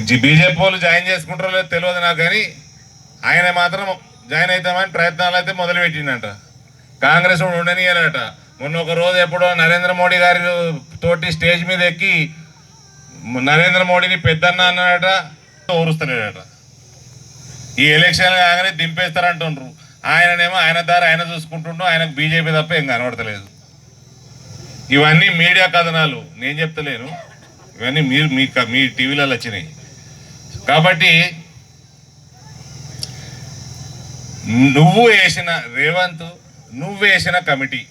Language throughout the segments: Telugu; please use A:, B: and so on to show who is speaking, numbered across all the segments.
A: బీజేపీ వాళ్ళు జాయిన్ చేసుకుంటారో లేదో తెలియదు నాకు కానీ ఆయన మాత్రం జాయిన్ అవుతామని ప్రయత్నాలు అయితే మొదలుపెట్టిండట. కాంగ్రెస్ కూడా ఉండనియాలట. మొన్న ఒక రోజు ఎప్పుడో నరేంద్ర మోడీ గారి తోటి స్టేజ్ మీద ఎక్కి నరేంద్ర మోడీని పెద్దన్న అన్నాడట ఊరుస్తలేడట. ఈ ఎలక్షన్ కాగానే దింపేస్తారంటుండ్రు. ఆయననేమో ఆయన దారి ఆయన చూసుకుంటుండ్రు ఆయనకు బీజేపీ తప్ప ఏం కనబడతలేదు. ఇవన్నీ మీడియా కథనాలు. నేను చెప్తలేను. ఇవన్నీ మీరు మీ మీ టీవీలలో వచ్చినాయి. కాబట్టి నువ్వు వేసిన రేవంత్ నువ్వు వేసిన కమిటీ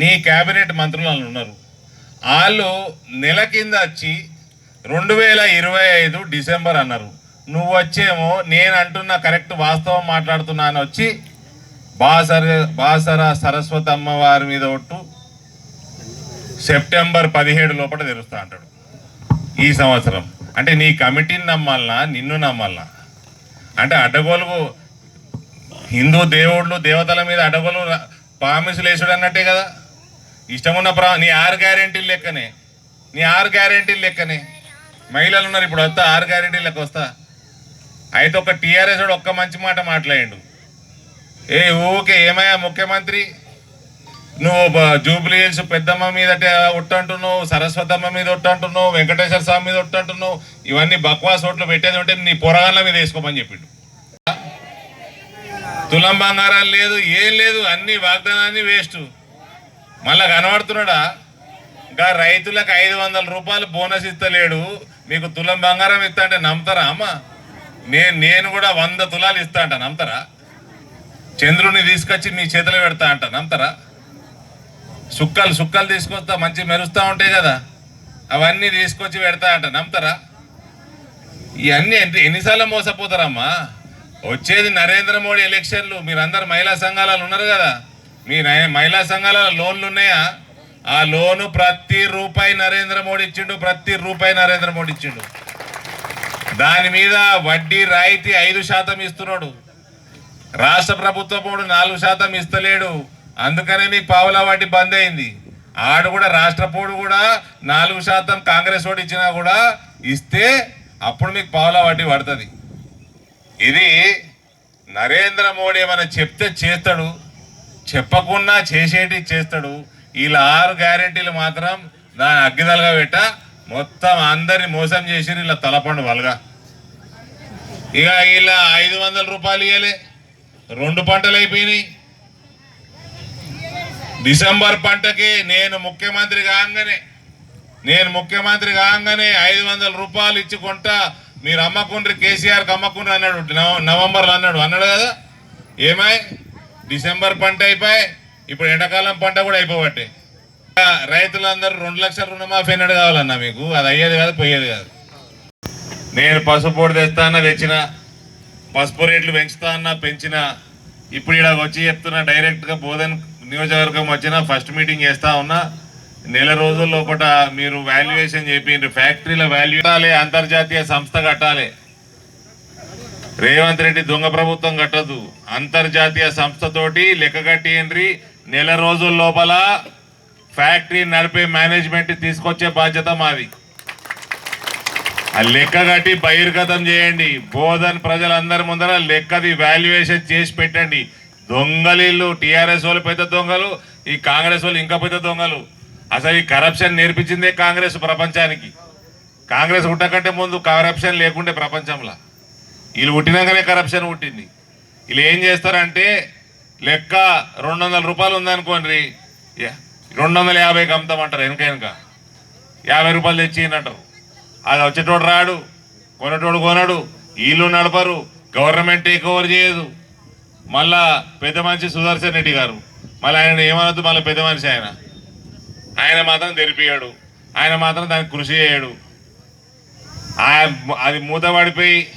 A: నీ క్యాబినెట్ మంత్రులు వాళ్ళు ఉన్నారు. వాళ్ళు నెల కింద వచ్చి రెండు వేల ఇరవై ఐదు డిసెంబర్ అన్నారు. నువ్వు వచ్చేమో నేను అంటున్న కరెక్ట్ వాస్తవం మాట్లాడుతున్నా అని వచ్చి బాసర బాసర సరస్వతి అమ్మవారి మీద ఒట్టు సెప్టెంబర్ పదిహేడు లోపల తెరుస్తా అంటాడు ఈ సంవత్సరం. అంటే నీ కమిటీని నమ్మాలనా? నిన్ను నమ్మాలనా? అంటే అడ్డగోలు హిందూ దేవుళ్ళు దేవతల మీద అడ్డగోలు ప్రామిసులు వేసుడు అన్నట్టే కదా. ఇష్టమున్న ప్రా నీ ఆరు గ్యారెంటీలు లెక్కనే. నీ ఆరు గ్యారెంటీలు లెక్కనే. మహిళలు ఉన్నారు ఇప్పుడు వస్తా ఆరు గ్యారెంటీలు లెక్క వస్తా. అయితే ఒక టీఆర్ఎస్ ఒక్క మంచి మాట మాట్లాడిండు. ఏ ఊకే ఏమయ్యా ముఖ్యమంత్రి? నువ్వు జూబ్లీహిల్స్ పెద్దమ్మ మీద ఒట్టంటున్నావు సరస్వతమ్మ మీద ఒట్టంటున్నావు వెంకటేశ్వర స్వామి మీద ఒట్టంటున్నావు ఇవన్నీ బక్వాస్ ఓట్లు పెట్టేది ఉంటే నీ పొరగాళ్ళ మీద వేసుకోమని చెప్పిండు. తులం బంగారాలు లేదు ఏం లేదు అన్ని వాగ్దానాన్ని వేస్ట్. మళ్ళా కనబడుతున్నాడా? ఇంకా రైతులకు ఐదు వందల రూపాయలు బోనస్ ఇస్తలేడు. మీకు తులం బంగారం ఇస్తా అంటే నమ్ముతారా అమ్మ? నేను నేను కూడా వంద తులాలు ఇస్తా అంట నమ్ముతారా? చంద్రుని తీసుకొచ్చి మీ చేతిలో పెడతా అంట నమ్ముతారా? సుక్కలు సుక్కలు తీసుకొస్తా మంచి మెరుస్తూ ఉంటాయి కదా. అవన్నీ తీసుకొచ్చి పెడతా అంట నమ్ముతారా? ఇవన్నీ ఎంత ఎన్నిసార్లు మోసపోతారమ్మా? వచ్చేది నరేంద్ర మోడీ ఎలక్షన్లు మీరందరు మహిళా సంఘాలలో ఉన్నారు కదా. మీ మహిళా సంఘాలలో లోన్లు ఉన్నాయా? ఆ లోను ప్రతి రూపాయి నరేంద్ర మోడీ ఇచ్చిండు ప్రతి రూపాయి నరేంద్ర మోడీ ఇచ్చిండు. దాని మీద వడ్డీ రాయితీ ఐదు శాతం ఇస్తున్నాడు. రాష్ట్ర ప్రభుత్వం నాలుగు శాతం ఇస్తలేడు. అందుకనే మీకు పావుల వడ్డీ బంద్ అయింది. ఆడు కూడా రాష్ట్ర పోడు కూడా నాలుగు శాతం కాంగ్రెస్ ఓటు ఇచ్చినా కూడా ఇస్తే అప్పుడు మీకు పావుల వడ్డీ పడుతుంది. ఇది నరేంద్ర మోడీ ఏమైనా చెప్తే చేస్తాడు చెప్పకుండా చేసేటి చేస్తాడు. వీళ్ళ ఆరు గ్యారెంటీలు మాత్రం దాని అగ్గిదలుగా పెట్ట మొత్తం అందరిని మోసం చేసి ఇలా తలపండు వలగా. ఇక వీళ్ళ ఐదు వందల రూపాయలు ఇవ్వలే రెండు పంటలు అయిపోయినాయి. డిసెంబర్ పంటకి నేను ముఖ్యమంత్రి కాగానే నేను ముఖ్యమంత్రి కాగానే ఐదు వందల రూపాయలు ఇచ్చుకుంటా మీరు అమ్మకుండ్రి కేసీఆర్కి అమ్మకుండ్రి అన్నాడు నవ- నవంబర్లో అన్నాడు. అన్నాడు కదా? ఏమాయ్? డిసెంబర్ పంట అయిపోయి ఇప్పుడు ఎండాకాలం పంట కూడా అయిపోబట్టే. రైతులందరూ రెండు లక్షల రుణమాఫీ అన్నాడు కావాలన్నా మీకు? అది అయ్యేది కాదు పోయేది కాదు. నేను పసుపు పొడి తెస్తా అన్న తెచ్చిన పసుపు రేట్లు పెంచుతా అన్న పెంచిన ఇప్పుడు ఇక్కడ వచ్చి చెప్తున్నా డైరెక్ట్గా బోధన్ నియోజకవర్గం వచ్చిన ఫస్ట్ మీటింగ్ చేస్తా ఉన్నా నెల రోజుల లోపల మీరు వాల్యుయేషన్ చెప్పిండ్రు ఫ్యాక్టరీల వాల్యూ కట్టాలి అంతర్జాతీయ సంస్థ కట్టాలి. రేవంత్ రెడ్డి దొంగ ప్రభుత్వం కట్టదు. అంతర్జాతీయ సంస్థతోటి లెక్క కట్టిండ్రి. నెల రోజుల లోపల ఫ్యాక్టరీ నడిపే మేనేజ్మెంట్ తీసుకొచ్చే బాధ్యత మాది. ఆ లెక్క కట్టి బహిర్గతం చేయండి. బోధన్ ప్రజలందరి ముందర లెక్కది వాల్యుయేషన్ చేసి పెట్టండి. దొంగలీళ్ళు టీఆర్ఎస్ వాళ్ళు పెద్ద దొంగలు ఈ కాంగ్రెస్ వాళ్ళు ఇంకా పెద్ద దొంగలు. అసలు ఈ కరప్షన్ నేర్పించిందే కాంగ్రెస్ ప్రపంచానికి. కాంగ్రెస్ పుట్టకంటే ముందు కరప్షన్ లేకుండే ప్రపంచంలో. వీళ్ళు పుట్టినాకనే కరప్షన్ పుట్టింది. వీళ్ళు ఏం చేస్తారంటే లెక్క రెండు వందల రూపాయలు ఉందనుకోండి యా, రెండు వందల యాభైకి అమ్ముతామంటారు వెనక వెనక. యాభై రూపాయలు తెచ్చిందంటారు. అది వచ్చేటోడు రాడు కొనేటోడు కొనడు వీళ్ళు నడపరు గవర్నమెంట్ టేక్ ఓవర్ చేయదు. మళ్ళా పెద్ద మనిషి సుదర్శన్ రెడ్డి గారు. మళ్ళీ ఆయన ఏమనొద్దు మళ్ళీ పెద్ద మనిషి ఆయన. ఆయన మాత్రం తెరిపియాడు ఆయన మాత్రం దానికి కృషి చేయడు. అది మూత పడిపోయి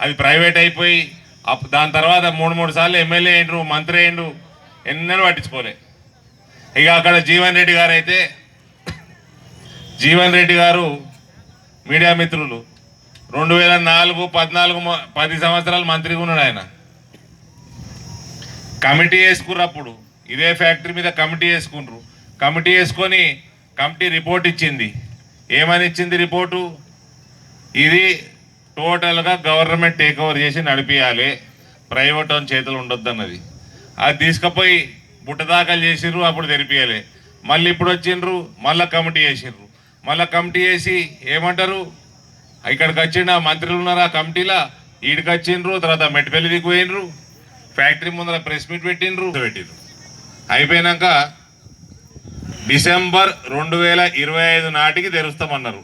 A: అది ప్రైవేట్ అయిపోయి అప్- దాని తర్వాత మూడు మూడు సార్లు ఎమ్మెల్యే అయిండ్రు మంత్రి అయిండు ఎన్నడూ పట్టించుకోలే. ఇక అక్కడ జీవన్ రెడ్డి గారు అయితే జీవన్ రెడ్డి గారు మీడియా మిత్రులు. రెండు వేల నాలుగు పద్నాలుగు పది సంవత్సరాలు మంత్రిగా ఉన్నాడు ఆయన. కమిటీ వేసుకుర్రు అప్పుడు. ఇదే ఫ్యాక్టరీ మీద కమిటీ వేసుకున్నారు కమిటీ వేసుకొని కమిటీ రిపోర్ట్ ఇచ్చింది. ఏమని ఇచ్చింది రిపోర్టు? ఇది టోటల్గా గవర్నమెంట్ టేక్ ఓవర్ చేసి నడిపించాలి ప్రైవేట్ ఓన్ చేతులు ఉండొద్దు అన్నది అది తీసుకుపోయి బుట్టదాఖలు చేసిర్రు అప్పుడు తెరిపియాలి. మళ్ళీ ఇప్పుడు వచ్చిండ్రు మళ్ళీ కమిటీ చేసిండ్రు మళ్ళీ కమిటీ చేసి ఏమంటారు? ఇక్కడికి వచ్చిండు ఆ మంత్రులు ఉన్నారు ఆ కమిటీలో? ఈడికి వచ్చిండ్రు తర్వాత మెట్పల్లి దిగిపోయినరు ఫ్యాక్టరీ ముందర ప్రెస్ మీట్ పెట్టిండ్రు. పెట్టిండ్రు అయిపోయినాక డిసెంబర్ రెండు వేల ఇరవై ఐదు నాటికి తెరుస్తామన్నారు.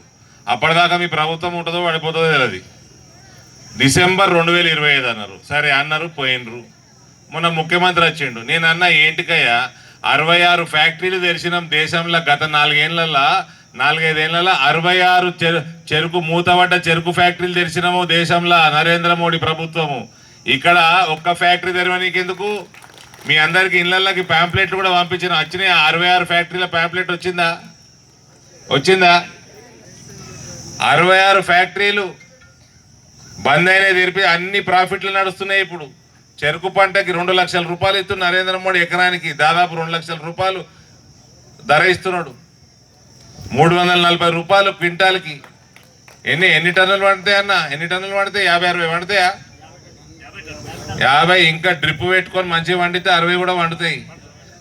A: అప్పటిదాకా మీ ప్రభుత్వం ఉంటుందో పడిపోతుందో తెలియదు డిసెంబర్ రెండు వేల ఇరవై ఐదు అన్నారు. సరే అన్నారు పోయినరు మొన్న ముఖ్యమంత్రి వచ్చిండు. నేను అన్న ఏంటికయ్యా అరవై ఆరు ఫ్యాక్టరీలు తెరిచినాం దేశంలో గత నాలుగేళ్ళలో నాలుగైదేళ్ళలో అరవై ఆరు చెరు చెరుకు మూతబడ్డ చెరుకు ఫ్యాక్టరీలు తెరిచినాము దేశంలో నరేంద్ర మోడీ ప్రభుత్వము. ఇక్కడ ఒక్క ఫ్యాక్టరీ తెరవనీకెందుకు మీ అందరికి ఇళ్ళకి ప్యాంప్లెట్లు కూడా పంపించిన. వచ్చినాయి. అరవై ఆరు ఫ్యాక్టరీల ప్యాంప్లెట్ వచ్చిందా? వచ్చిందా? అరవై ఆరు ఫ్యాక్టరీలు బంద్ అయినా తెరిపి అన్ని ప్రాఫిట్లు నడుస్తున్నాయి ఇప్పుడు. చెరుకు పంటకి రెండు లక్షల రూపాయలు ఇస్తున్న నరేంద్ర మోడీ ఎకరానికి దాదాపు రెండు లక్షల రూపాయలు ధర ఇస్తున్నాడు. మూడు వందల నలభై రూపాయలు క్వింటాల్కి. ఎన్ని ఎన్ని టన్నులు పడతాయి అన్న? ఎన్ని టన్నులు పడతాయి? యాభై అరవై పడతాయా? యాభై ఇంకా డ్రిప్ పెట్టుకొని మంచిగా వండితే అరవై కూడా వండుతాయి.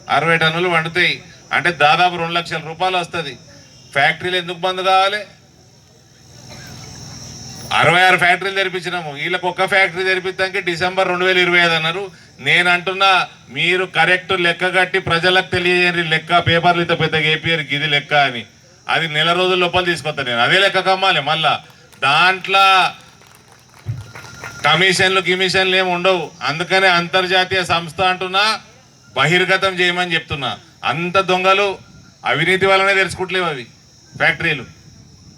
A: అరవై టన్నులు వండుతాయి. అంటే దాదాపు రెండు లక్షల రూపాయలు వస్తుంది. ఫ్యాక్టరీలు ఎందుకు బంద్ కావాలి? అరవై ఆరు ఫ్యాక్టరీలు తెరిపించినాము. వీళ్ళకి ఒక్క ఫ్యాక్టరీ తెరిపిస్తానికి డిసెంబర్ రెండు వేల ఇరవై ఐదు అన్నారు. నేను అంటున్నా మీరు కరెక్ట్ లెక్క కట్టి ప్రజలకు తెలియజేయండి. లెక్క పేపర్లు ఇంత పెద్దగా ఏపీఆర్ ఇది లెక్క అని. అది నెల రోజుల లోపల తీసుకొస్తాను నేను. అదే లెక్క కమ్మాలి మళ్ళా. దాంట్లో కమిషన్లు కమిషన్లు ఏమి ఉండవు. అందుకనే అంతర్జాతీయ సంస్థ అంటున్నా బహిర్గతం చేయమని చెప్తున్నా. అంత దొంగలు అవినీతి వల్లనే తెరుచుకుంటలేవు అవి. ఫ్యాక్టరీలు.